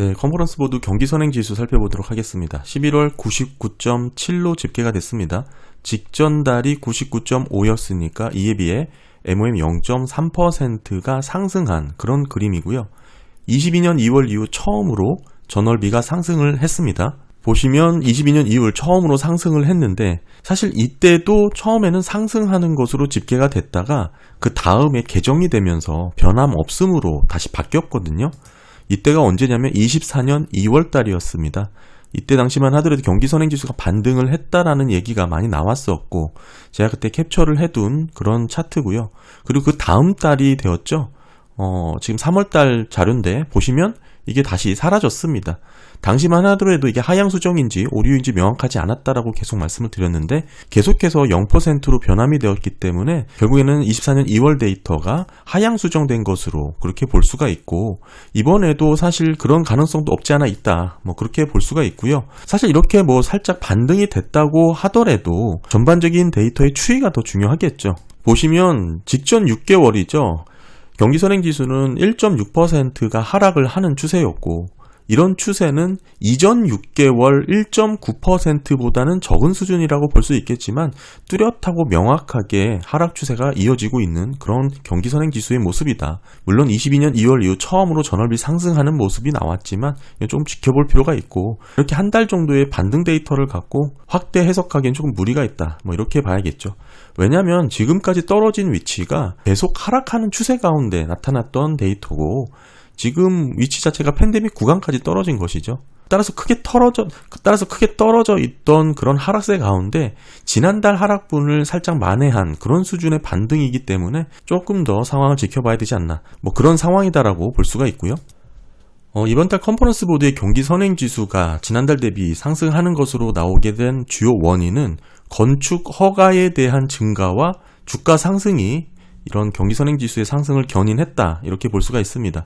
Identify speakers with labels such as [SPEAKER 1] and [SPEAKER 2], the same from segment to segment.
[SPEAKER 1] 네, 컨퍼런스 보드 경기 선행 지수 살펴보도록 하겠습니다. 11월 99.7로 집계가 됐습니다. 직전 달이 99.5였으니까 이에 비해 MOM 0.3%가 상승한 그런 그림이고요. 22년 2월 이후 처음으로 전월비가 상승을 했습니다. 보시면 22년 2월 처음으로 상승을 했는데 사실 이때도 처음에는 상승하는 것으로 집계가 됐다가 그 다음에 개정이 되면서 변함 없음으로 다시 바뀌었거든요. 이때가 언제냐면 24년 2월 달이었습니다. 이때 당시만 하더라도 경기 선행 지수가 반등을 했다라는 얘기가 많이 나왔었고 제가 그때 캡처를 해둔 그런 차트고요. 그리고 그 다음 달이 되었죠. 어, 지금 3월 달 자료인데 보시면 이게 다시 사라졌습니다. 당시만 하더라도 이게 하향 수정인지 오류인지 명확하지 않았다라고 계속 말씀을 드렸는데 계속해서 0%로 변함이 되었기 때문에 결국에는 24년 2월 데이터가 하향 수정된 것으로 그렇게 볼 수가 있고 이번에도 사실 그런 가능성도 없지 않아 있다. 뭐 그렇게 볼 수가 있고요. 사실 이렇게 뭐 살짝 반등이 됐다고 하더라도 전반적인 데이터의 추이가 더 중요하겠죠. 보시면 직전 6개월이죠. 경기 선행 지수는 1.6%가 하락을 하는 추세였고 이런 추세는 이전 6개월 1.9%보다는 적은 수준이라고 볼 수 있겠지만 뚜렷하고 명확하게 하락 추세가 이어지고 있는 그런 경기 선행 지수의 모습이다. 물론 22년 2월 이후 처음으로 전월비 상승하는 모습이 나왔지만 좀 지켜볼 필요가 있고 이렇게 한 달 정도의 반등 데이터를 갖고 확대 해석하기엔 조금 무리가 있다. 뭐 이렇게 봐야겠죠. 왜냐하면 지금까지 떨어진 위치가 계속 하락하는 추세 가운데 나타났던 데이터고 지금 위치 자체가 팬데믹 구간까지 떨어진 것이죠. 따라서 크게 떨어져 따라서 크게 떨어져 있던 그런 하락세 가운데 지난달 하락분을 살짝 만회한 그런 수준의 반등이기 때문에 조금 더 상황을 지켜봐야 되지 않나 뭐 그런 상황이다라고 볼 수가 있고요. 어, 이번 달 컨퍼런스 보드의 경기 선행 지수가 지난달 대비 상승하는 것으로 나오게 된 주요 원인은 건축 허가에 대한 증가와 주가 상승이 이런 경기 선행 지수의 상승을 견인했다 이렇게 볼 수가 있습니다.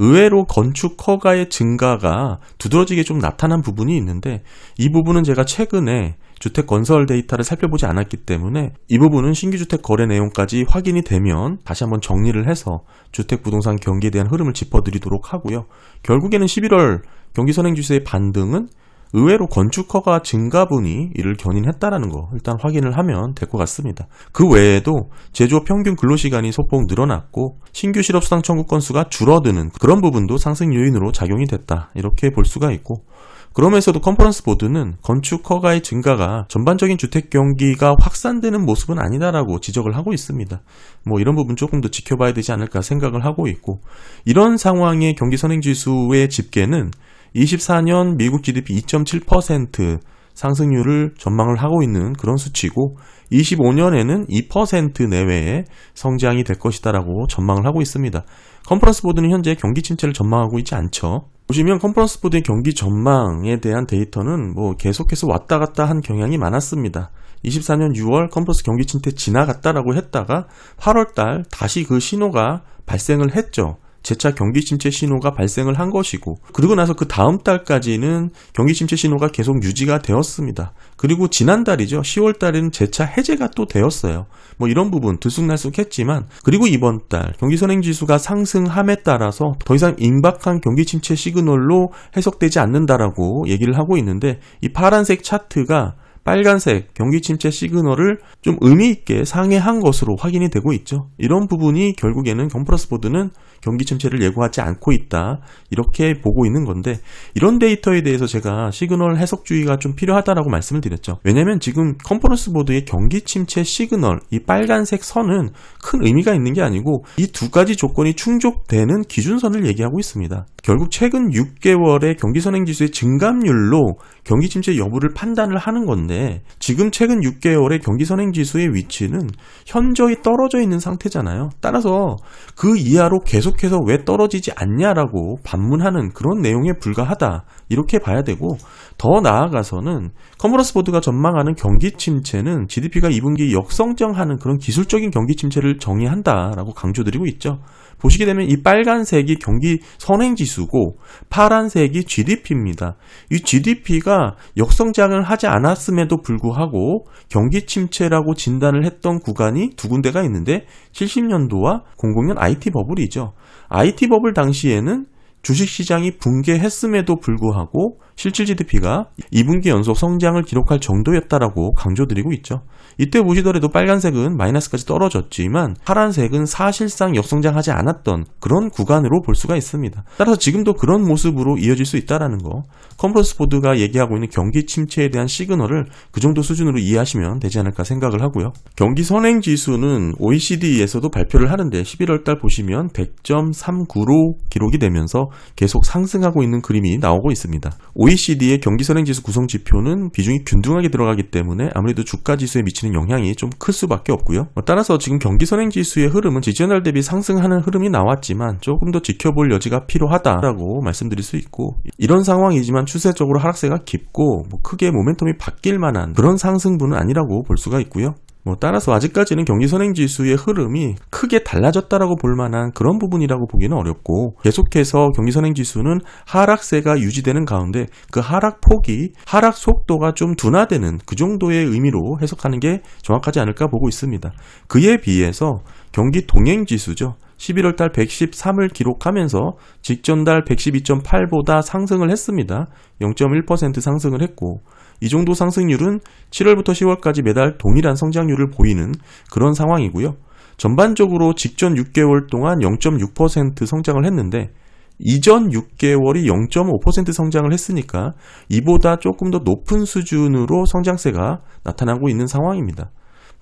[SPEAKER 1] 의외로 건축 허가의 증가가 두드러지게 좀 나타난 부분이 있는데 이 부분은 제가 최근에 주택 건설 데이터를 살펴보지 않았기 때문에 이 부분은 신규 주택 거래 내용까지 확인이 되면 다시 한번 정리를 해서 주택 부동산 경기에 대한 흐름을 짚어드리도록 하고요. 결국에는 11월 경기 선행 지수의 반등은 의외로 건축허가 증가분이 이를 견인했다라는 거 일단 확인을 하면 될 것 같습니다. 그 외에도 제조업 평균 근로시간이 소폭 늘어났고 신규 실업 수당 청구 건수가 줄어드는 그런 부분도 상승 요인으로 작용이 됐다 이렇게 볼 수가 있고 그러면서도 컨퍼런스 보드는 건축 허가의 증가가 전반적인 주택 경기가 확산되는 모습은 아니다라고 지적을 하고 있습니다. 뭐 이런 부분 조금 더 지켜봐야 되지 않을까 생각을 하고 있고 이런 상황의 경기 선행 지수의 집계는 24년 미국 GDP 2.7% 상승률을 전망을 하고 있는 그런 수치고 25년에는 2% 내외의 성장이 될 것이다라고 전망을 하고 있습니다. 컨퍼런스 보드는 현재 경기 침체를 전망하고 있지 않죠. 보시면 컨퍼런스 보드의 경기 전망에 대한 데이터는 뭐 계속해서 왔다 갔다 한 경향이 많았습니다. 24년 6월 컨퍼런스 경기 침체 지나갔다라고 했다가 8월 달 다시 그 신호가 발생을 했죠. 재차 경기 침체 신호가 발생을 한 것이고 그리고 나서 그 다음 달까지는 경기 침체 신호가 계속 유지가 되었습니다. 그리고 지난달이죠. 10월 달에는 재차 해제가 또 되었어요. 뭐 이런 부분 들쑥날쑥했지만 그리고 이번 달 경기 선행 지수가 상승함에 따라서 더 이상 임박한 경기 침체 시그널로 해석되지 않는다라고 얘기를 하고 있는데 이 파란색 차트가 빨간색 경기 침체 시그널을 좀 의미 있게 상회한 것으로 확인이 되고 있죠. 이런 부분이 결국에는 경플러스 보드는 경기 침체를 예고하지 않고 있다. 이렇게 보고 있는 건데 이런 데이터에 대해서 제가 시그널 해석주의가 좀 필요하다라고 말씀을 드렸죠. 왜냐면 지금 컨퍼런스 보드의 경기 침체 시그널 이 빨간색 선은 큰 의미가 있는 게 아니고 이 두 가지 조건이 충족되는 기준선을 얘기하고 있습니다. 결국 최근 6개월의 경기 선행 지수의 증감률로 경기 침체 여부를 판단을 하는 건데 지금 최근 6개월의 경기 선행 지수의 위치는 현저히 떨어져 있는 상태잖아요. 따라서 그 이하로 계속해서 왜 떨어지지 않냐라고 반문하는 그런 내용에 불과하다. 이렇게 봐야 되고 더 나아가서는 커머러스 보드가 전망하는 경기 침체는 GDP가 2분기 역성장하는 그런 기술적인 경기 침체를 정의한다라고 강조드리고 있죠. 보시게 되면 이 빨간색이 경기 선행 지수고 파란색이 GDP입니다. 이 GDP가 역성장을 하지 않았음에도 불구하고 경기 침체라고 진단을 했던 구간이 두 군데가 있는데 70년도와 00년 IT 버블이죠. IT 버블 당시에는 주식시장이 붕괴했음에도 불구하고 실질 GDP가 2분기 연속 성장을 기록할 정도였다라고 강조드리고 있죠. 이때 보시더라도 빨간색은 마이너스까지 떨어졌지만 파란색은 사실상 역성장하지 않았던 그런 구간으로 볼 수가 있습니다. 따라서 지금도 그런 모습으로 이어질 수 있다라는 거. 컨퍼런스 보드가 얘기하고 있는 경기 침체에 대한 시그널을 그 정도 수준으로 이해하시면 되지 않을까 생각을 하고요. 경기 선행 지수는 OECD에서도 발표를 하는데 11월 달 보시면 100.39로 기록이 되면서 계속 상승하고 있는 그림이 나오고 있습니다. OECD의 경기 선행 지수 구성 지표는 비중이 균등하게 들어가기 때문에 아무래도 주가 지수에 미치는 영향이 좀 클 수밖에 없고요. 뭐 따라서 지금 경기 선행 지수의 흐름은 지지난달 대비 상승하는 흐름이 나왔지만 조금 더 지켜볼 여지가 필요하다라고 말씀드릴 수 있고 이런 상황이지만 추세적으로 하락세가 깊고 뭐 크게 모멘텀이 바뀔 만한 그런 상승분은 아니라고 볼 수가 있고요. 뭐 따라서 아직까지는 경기 선행 지수의 흐름이 크게 달라졌다라고 볼 만한 그런 부분이라고 보기는 어렵고 계속해서 경기 선행 지수는 하락세가 유지되는 가운데 그 하락 폭이 하락 속도가 좀 둔화되는 그 정도의 의미로 해석하는 게 정확하지 않을까 보고 있습니다. 그에 비해서 경기 동행 지수죠. 11월 달 113을 기록하면서 직전 달 112.8보다 상승을 했습니다. 0.1% 상승을 했고 이 정도 상승률은 7월부터 10월까지 매달 동일한 성장률을 보이는 그런 상황이고요. 전반적으로 직전 6개월 동안 0.6% 성장을 했는데 이전 6개월이 0.5% 성장을 했으니까 이보다 조금 더 높은 수준으로 성장세가 나타나고 있는 상황입니다.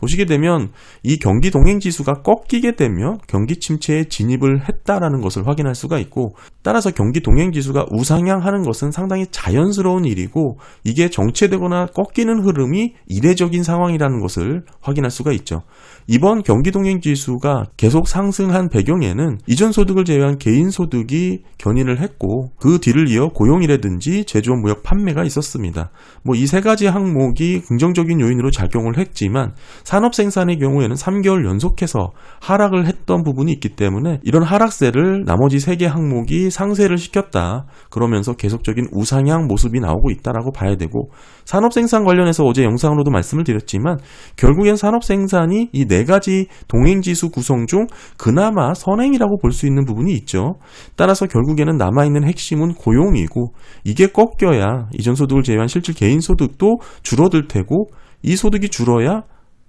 [SPEAKER 1] 보시게 되면 이 경기 동행 지수가 꺾이게 되면 경기 침체에 진입을 했다라는 것을 확인할 수가 있고 따라서 경기 동행 지수가 우상향하는 것은 상당히 자연스러운 일이고 이게 정체되거나 꺾이는 흐름이 이례적인 상황이라는 것을 확인할 수가 있죠. 이번 경기 동행 지수가 계속 상승한 배경에는 이전 소득을 제외한 개인 소득이 견인을 했고 그 뒤를 이어 고용이라든지 제조업 무역 판매가 있었습니다. 뭐 이 세 가지 항목이 긍정적인 요인으로 작용을 했지만 산업 생산의 경우에는 3개월 연속해서 하락을 했던 부분이 있기 때문에 이런 하락세를 나머지 세 개 항목이 상쇄를 시켰다. 그러면서 계속적인 우상향 모습이 나오고 있다라고 봐야 되고 산업 생산 관련해서 어제 영상으로도 말씀을 드렸지만 결국엔 산업 생산이 이네 가지 동행 지수 구성 중 그나마 선행이라고 볼 수 있는 부분이 있죠. 따라서 결국에는 남아 있는 핵심은 고용이고 이게 꺾여야 이전 소득을 제외한 실질 개인 소득도 줄어들 테고 이 소득이 줄어야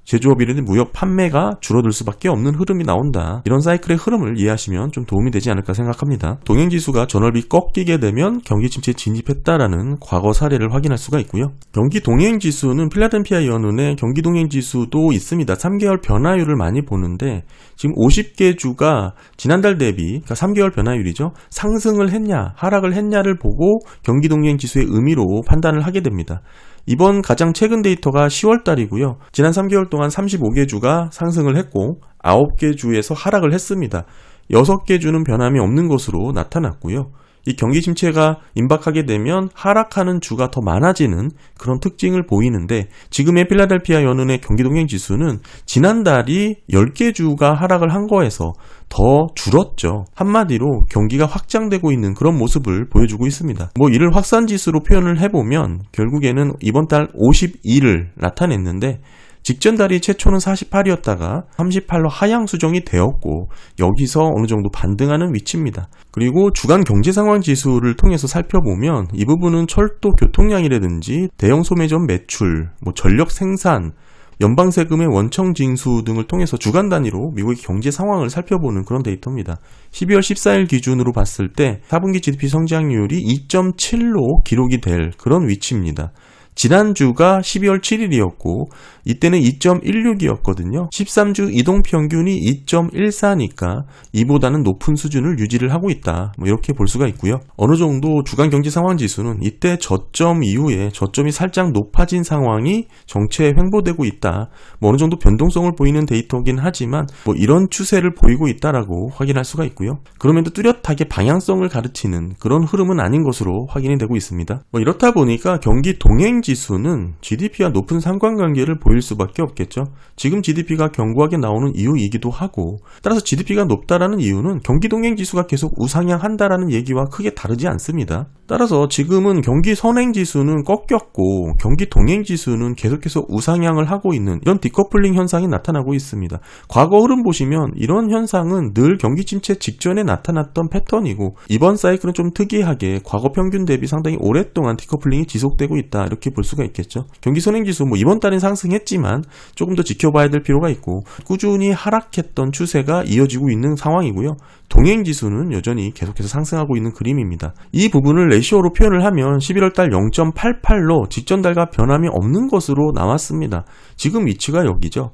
[SPEAKER 1] 제조업이라든 무역 판매가 줄어들 수밖에 없는 흐름이 나온다. 이런 사이클의 흐름을 이해하시면 좀 도움이 되지 않을까 생각합니다. 동행지수가 전월비 꺾이게 되면 경기 침체에 진입했다라는 과거 사례를 확인할 수가 있고요. 경기 동행지수는 필라델피아 연운의 경기 동행지수도 있습니다. 3개월 변화율을 많이 보는데 지금 50개 주가 지난달 대비 그러니까 3개월 변화율이죠. 상승을 했냐 하락을 했냐를 보고 경기 동행지수의 의미로 판단을 하게 됩니다. 이번 가장 최근 데이터가 10월 달이고요. 지난 3개월 동안 35개 주가 상승을 했고 9개 주에서 하락을 했습니다. 6개 주는 변함이 없는 것으로 나타났고요. 이 경기 침체가 임박하게 되면 하락하는 주가 더 많아지는 그런 특징을 보이는데 지금의 필라델피아 연은의 경기 동행 지수는 지난달이 10개 주가 하락을 한 거에서 더 줄었죠. 한마디로 경기가 확장되고 있는 그런 모습을 보여주고 있습니다. 뭐 이를 확산 지수로 표현을 해보면 결국에는 이번 달 52를 나타냈는데 직전 달이 최초는 48이었다가 38로 하향 수정이 되었고 여기서 어느 정도 반등하는 위치입니다. 그리고 주간 경제 상황 지수를 통해서 살펴보면 이 부분은 철도 교통량이라든지 대형 소매점 매출, 뭐 전력 생산, 연방 세금의 원청 징수 등을 통해서 주간 단위로 미국의 경제 상황을 살펴보는 그런 데이터입니다. 12월 14일 기준으로 봤을 때 4분기 GDP 성장률이 2.7로 기록이 될 그런 위치입니다. 지난주가 12월 7일이었고 이때는 2.16이었거든요. 13주 이동 평균이 2.14니까 이보다는 높은 수준을 유지를 하고 있다. 뭐 이렇게 볼 수가 있고요. 어느 정도 주간 경제 상황 지수는 이때 저점 이후에 저점이 살짝 높아진 상황이 정체에 횡보되고 있다. 뭐 어느 정도 변동성을 보이는 데이터긴 하지만 뭐 이런 추세를 보이고 있다라고 확인할 수가 있고요. 그럼에도 뚜렷하게 방향성을 가르치는 그런 흐름은 아닌 것으로 확인이 되고 있습니다. 뭐 이렇다 보니까 경기 동행 지 수는 GDP와 높은 상관관계를 보일 수밖에 없겠죠. 지금 GDP가 견고하게 나오는 이유이기도 하고 따라서 GDP가 높다라는 이유는 경기 동행 지수가 계속 우상향한다라는 얘기와 크게 다르지 않습니다. 따라서 지금은 경기 선행 지수는 꺾였고 경기 동행 지수는 계속해서 우상향을 하고 있는 이런 디커플링 현상이 나타나고 있습니다. 과거 흐름 보시면 이런 현상은 늘 경기 침체 직전에 나타났던 패턴이고 이번 사이클은 좀 특이하게 과거 평균 대비 상당히 오랫동안 디커플링이 지속되고 있다 이렇게 볼 수가 있겠죠. 경기 선행 지수 뭐 이번 달엔 상승했지만 조금 더 지켜봐야 될 필요가 있고 꾸준히 하락했던 추세가 이어지고 있는 상황이고요. 동행 지수는 여전히 계속해서 상승하고 있는 그림입니다. 이 부분을 레시오로 표현을 하면 11월 달 0.88로 직전 달과 변함이 없는 것으로 나왔습니다. 지금 위치가 여기죠.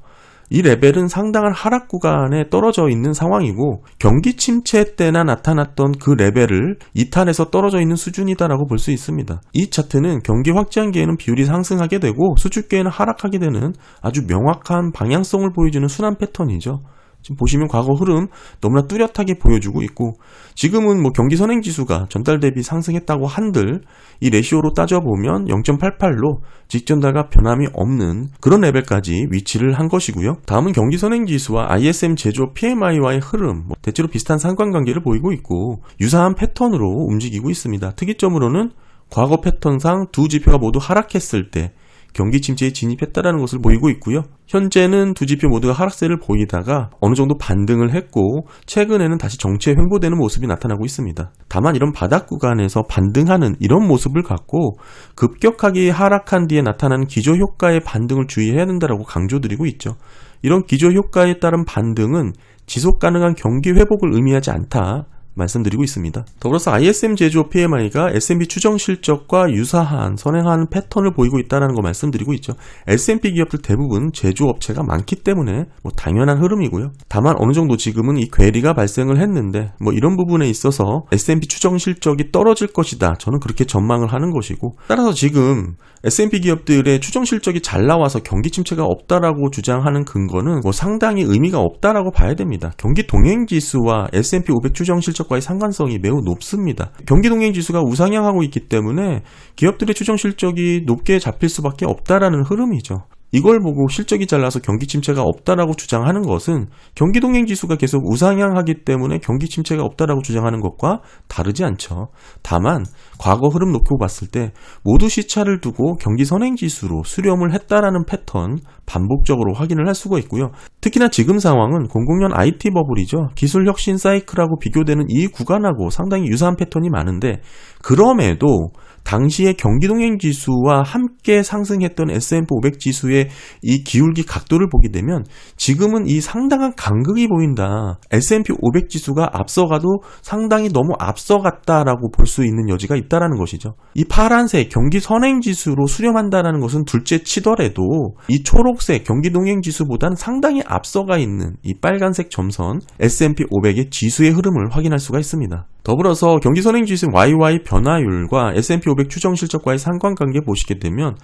[SPEAKER 1] 이 레벨은 상당한 하락 구간에 떨어져 있는 상황이고 경기 침체 때나 나타났던 그 레벨을 이탈해서 떨어져 있는 수준이다라고 볼 수 있습니다. 이 차트는 경기 확장기에는 비율이 상승하게 되고 수축기에는 하락하게 되는 아주 명확한 방향성을 보여주는 순환 패턴이죠. 지금 보시면 과거 흐름 너무나 뚜렷하게 보여주고 있고 지금은 뭐 경기 선행 지수가 전달 대비 상승했다고 한들 이 레시오로 따져보면 0.88로 직전 달과 변함이 없는 그런 레벨까지 위치를 한 것이고요. 다음은 경기 선행 지수와 ISM 제조 PMI와의 흐름 뭐 대체로 비슷한 상관관계를 보이고 있고 유사한 패턴으로 움직이고 있습니다. 특이점으로는 과거 패턴상 두 지표가 모두 하락했을 때 경기 침체에 진입했다라는 것을 보이고 있고요. 현재는 두 지표 모두가 하락세를 보이다가 어느 정도 반등을 했고 최근에는 다시 정체에 횡보되는 모습이 나타나고 있습니다. 다만 이런 바닥 구간에서 반등하는 이런 모습을 갖고 급격하게 하락한 뒤에 나타나는 기저 효과의 반등을 주의해야 된다라고 강조드리고 있죠. 이런 기저 효과에 따른 반등은 지속 가능한 경기 회복을 의미하지 않다. 말씀드리고 있습니다. 더불어서 ISM 제조업 PMI가 S&P 추정 실적과 유사한 선행하는 패턴을 보이고 있다는 거 말씀드리고 있죠. S&P 기업들 대부분 제조업체가 많기 때문에 뭐 당연한 흐름이고요. 다만 어느 정도 지금은 이 괴리가 발생을 했는데 뭐 이런 부분에 있어서 S&P 추정 실적이 떨어질 것이다. 저는 그렇게 전망을 하는 것이고 따라서 지금 S&P 기업들의 추정 실적이 잘 나와서 경기 침체가 없다라고 주장하는 근거는 뭐 상당히 의미가 없다라고 봐야 됩니다. 경기 동행 지수와 S&P 500 추정 실적 과의 상관성이 매우 높습니다. 경기 동행 지수가 우상향하고 있기 때문에 기업들의 추정 실적이 높게 잡힐 수밖에 없다라는 흐름이죠. 이걸 보고 실적이 잘나서 경기 침체가 없다라고 주장하는 것은 경기 동행 지수가 계속 우상향하기 때문에 경기 침체가 없다라고 주장하는 것과 다르지 않죠. 다만 과거 흐름 놓고 봤을 때 모두 시차를 두고 경기 선행 지수로 수렴을 했다라는 패턴 반복적으로 확인을 할 수가 있고요. 특히나 지금 상황은 00년 IT 버블이죠. 기술 혁신 사이클하고 비교되는 이 구간하고 상당히 유사한 패턴이 많은데 그럼에도 당시의 경기동행 지수와 함께 상승했던 S&P 500 지수의 이 기울기 각도를 보게 되면 지금은 이 상당한 간극이 보인다. S&P 500 지수가 앞서가도 상당히 너무 앞서갔다라고 볼 수 있는 여지가 있다라는 것이죠. 이 파란색 경기 선행 지수로 수렴한다라는 것은 둘째 치더라도 이 초록색 경기 동행 지수보다는 상당히 앞서가 있는 이 빨간색 점선 S&P 500의 지수의 흐름을 확인할 수가 있습니다. 더불어서 경기 선행 지수 YY 변화율과 S&P 500 추정 실적과의 상관관계 보시게 되면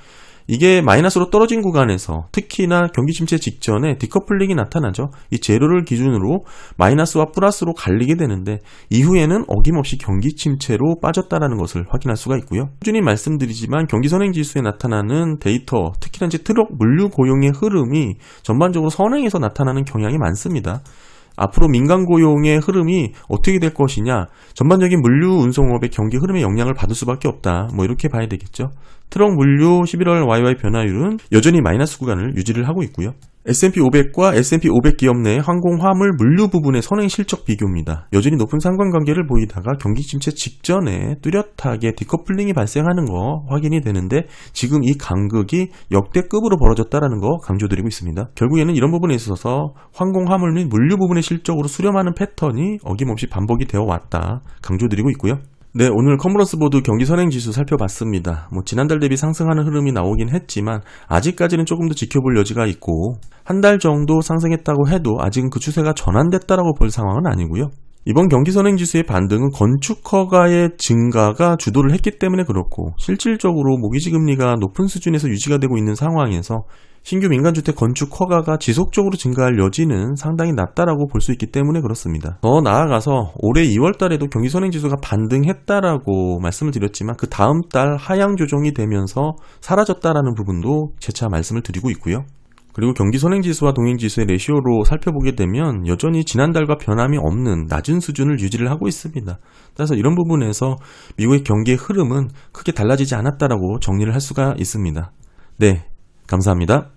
[SPEAKER 1] 이게 마이너스로 떨어진 구간에서 특히나 경기 침체 직전에 디커플링이 나타나죠. 이 제로를 기준으로 마이너스와 플러스로 갈리게 되는데 이후에는 어김없이 경기 침체로 빠졌다라는 것을 확인할 수가 있고요. 꾸준히 말씀드리지만 경기 선행 지수에 나타나는 데이터, 특히나 이제 트럭 물류 고용의 흐름이 전반적으로 선행에서 나타나는 경향이 많습니다. 앞으로 민간 고용의 흐름이 어떻게 될 것이냐, 전반적인 물류 운송업의 경기 흐름에 영향을 받을 수밖에 없다. 뭐 이렇게 봐야 되겠죠. 트럭 물류 11월 YY 변화율은 여전히 마이너스 구간을 유지를 하고 있고요. S&P 500과 S&P 500 기업 내 항공 화물 물류 부분의 선행 실적 비교입니다. 여전히 높은 상관관계를 보이다가 경기 침체 직전에 뚜렷하게 디커플링이 발생하는 거 확인이 되는데 지금 이 간극이 역대급으로 벌어졌다라는 거 강조드리고 있습니다. 결국에는 이런 부분에 있어서 항공 화물 및 물류 부분의 실적으로 수렴하는 패턴이 어김없이 반복이 되어 왔다 강조드리고 있고요. 네, 오늘 컨퍼런스 보드 경기 선행 지수 살펴봤습니다. 뭐 지난달 대비 상승하는 흐름이 나오긴 했지만 아직까지는 조금 더 지켜볼 여지가 있고 한 달 정도 상승했다고 해도 아직은 그 추세가 전환됐다라고 볼 상황은 아니고요. 이번 경기 선행 지수의 반등은 건축 허가의 증가가 주도를 했기 때문에 그렇고 실질적으로 모기지 금리가 높은 수준에서 유지가 되고 있는 상황에서 신규 민간주택 건축 허가가 지속적으로 증가할 여지는 상당히 낮다라고 볼 수 있기 때문에 그렇습니다. 더 나아가서 올해 2월 달에도 경기 선행 지수가 반등했다라고 말씀을 드렸지만 그 다음 달 하향 조정이 되면서 사라졌다라는 부분도 재차 말씀을 드리고 있고요. 그리고 경기 선행지수와 동행지수의 레시오로 살펴보게 되면 여전히 지난달과 변함이 없는 낮은 수준을 유지를 하고 있습니다. 따라서 이런 부분에서 미국의 경기의 흐름은 크게 달라지지 않았다라고 정리를 할 수가 있습니다. 네, 감사합니다.